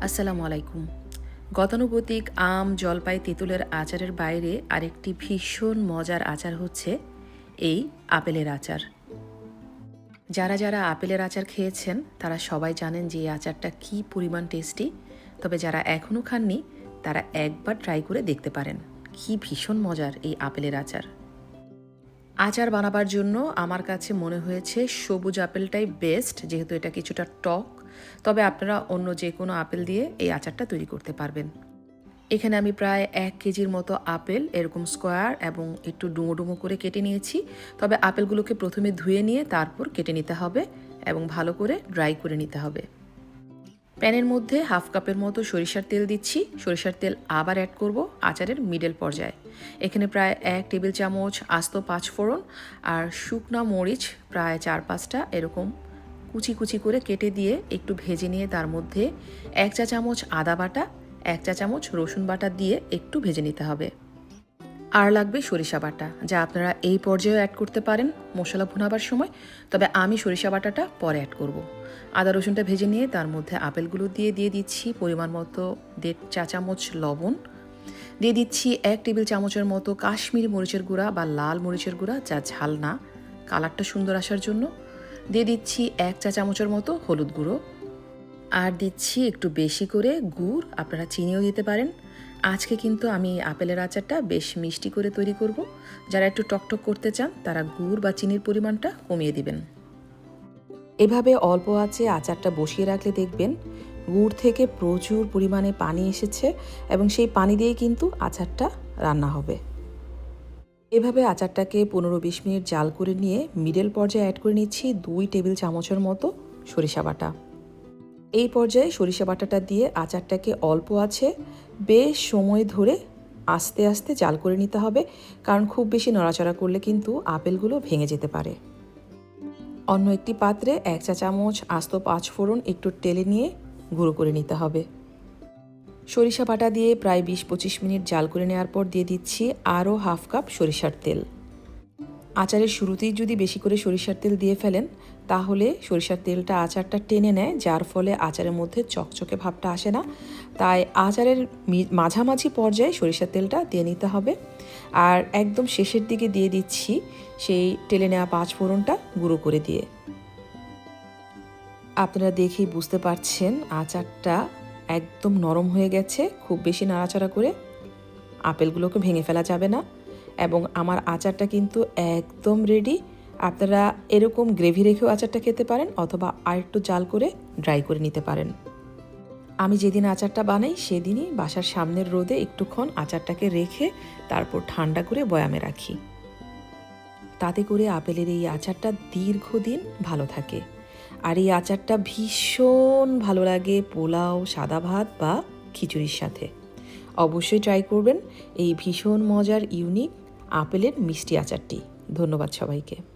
আসসালামু আলাইকুম গতানুগতিক আম, জলপাই, তেঁতুলের আচারের বাইরে আরেকটি ভীষণ মজার আচার হচ্ছে এই আপেলের আচার। যারা যারা আপেলের আচার খেয়েছেন, তারা সবাই জানেন যে এই আচারটা কী পরিমাণ টেস্টি। তবে যারা এখনও খাননি, তারা একবার ট্রাই করে দেখতে পারেন। কি ভীষণ মজার এই আপেলের আচার। আচার বানাবার জন্য আমার কাছে মনে হয়েছে সবুজ আপেলটাই বেস্ট যেহেতু এটা কিছুটা টক। তবে আপনারা অন্য যে কোনো আপেল দিয়ে এই আচারটা তৈরি করতে পারবেন। এখানে আমি প্রায় এক কেজির মতো আপেল, এরকম স্কোয়ার এবং একটু ডুমো ডুমো করে কেটে নিয়েছি। তবে আপেলগুলোকে প্রথমে ধুয়ে নিয়ে তারপর কেটে নিতে হবে এবং ভালো করে ড্রাই করে নিতে হবে। প্যানের মধ্যে হাফ কাপের মতো সরিষার তেল দিচ্ছি। সরিষার তেল আবার অ্যাড করব আচারের মিডল পর্যায়ে। এখানে প্রায় এক টেবিল চামচ আস্ত পাঁচ ফোড়ন আর শুকনা মরিচ প্রায় চার পাঁচটা এরকম কুচি কুচি করে কেটে দিয়ে একটু ভেজে নিয়ে তার মধ্যে এক চা চামচ আদা বাটা, এক চা চামচ রসুন বাটা দিয়ে একটু ভেজে নিতে হবে। আর লাগবে সরিষা বাটা, যা আপনারা এই পর্যায়েও অ্যাড করতে পারেন, মশলা ভুনাবার সময়। তবে আমি সরিষা বাটাটা পরে অ্যাড করব। আদা রসুনটা ভেজে নিয়ে তার মধ্যে আপেলগুলো দিয়ে দিয়ে দিচ্ছি পরিমাণ মতো দেড় চা চামচ লবণ। দিয়ে দিচ্ছি এক টেবিল চামচের মতো কাশ্মীরি মরিচের গুঁড়া বা লাল মরিচের গুঁড়া, যা ঝাল না। কালারটা সুন্দর আসার জন্য। দিয়ে দিচ্ছি এক চা চামচের মতো হলুদ গুঁড়ো। আর দিচ্ছি একটু বেশি করে গুড়, আপনারা চিনিও দিতে পারেন। আজকে কিন্তু আমি আপেলের আচারটা বেশ মিষ্টি করে তৈরি করব। যারা একটু টকটক করতে চান, তারা গুড় বা চিনির পরিমাণটা কমিয়ে দিবেন। এভাবে অল্প আছে আচারটা বসিয়ে রাখলে দেখবেন গুড় থেকে প্রচুর পরিমাণে পানি এসেছে এবং সেই পানি দিয়েই কিন্তু আচারটা রান্না হবে। এভাবে আচারটাকে পনেরো বিশ মিনিট জাল করে নিয়ে মিডল পর্যায়ে অ্যাড করে নিচ্ছি দুই টেবিল চামচের মতো সরিষা বাটা। এই পর্যায়ে সরিষা বাটাটা দিয়ে আচারটাকে অল্প আছে, বেশ সময় ধরে আস্তে আস্তে জাল করে নিতে হবে, কারণ খুব বেশি নড়াচড়া করলে কিন্তু আপেলগুলো ভেঙে যেতে পারে। অন্য একটি পাত্রে এক চা চামচ আস্ত পাঁচ ফোড়ন একটু টেলে নিয়ে গুঁড়ো করে নিতে হবে। সরিষা বাটা দিয়ে প্রায় বিশ পঁচিশ মিনিট জাল করে নেওয়ার পর দিয়ে দিচ্ছি আরও হাফ কাপ সরিষার তেল। আচারের শুরুতেই যদি বেশি করে সরিষার তেল দিয়ে ফেলেন, তাহলে সরিষার তেলটা আচারটা টেনে নেয়, যার ফলে আচারের মধ্যে চকচকে ভাবটা আসে না। তাই আচারের মাঝামাঝি পর্যায়ে সরিষার তেলটা দিয়ে নিতে হবে। আর একদম শেষের দিকে দিয়ে দিচ্ছি সেই টেলে নেওয়া পাঁচ ফোড়নটা গুঁড়ো করে দিয়ে। আপনারা দেখেই বুঝতে পারছেন আচারটা একদম নরম হয়ে গেছে, খুব বেশি নাড়াচাড়া করে আপেলগুলোকে ভেঙে ফেলা যাবে না। এবং আমার আচারটা কিন্তু একদম রেডি আপনারা এরকম গ্রেভি রেখেও আচারটা খেতে পারেন অথবা আরেকটু জাল করে ড্রাই করে নিতে পারেন। আমি যেদিন আচারটা বানাই সেদিনই বাসার সামনের রোদে একটুক্ষণ আচারটাকে রেখে তারপর ঠান্ডা করে বয়ামে রাখি। তাতে করে আপেলের এই আচারটা দীর্ঘদিন ভালো থাকে। আর এই আচারটা ভীষণ ভালো লাগে পোলাও, সাদা ভাত বা খিচুড়ির সাথে। অবশ্যই ট্রাই করবেন। এই ভীষণ মজার ইউনিক আপেলের মিষ্টি আচারটি। ধন্যবাদ সবাইকে।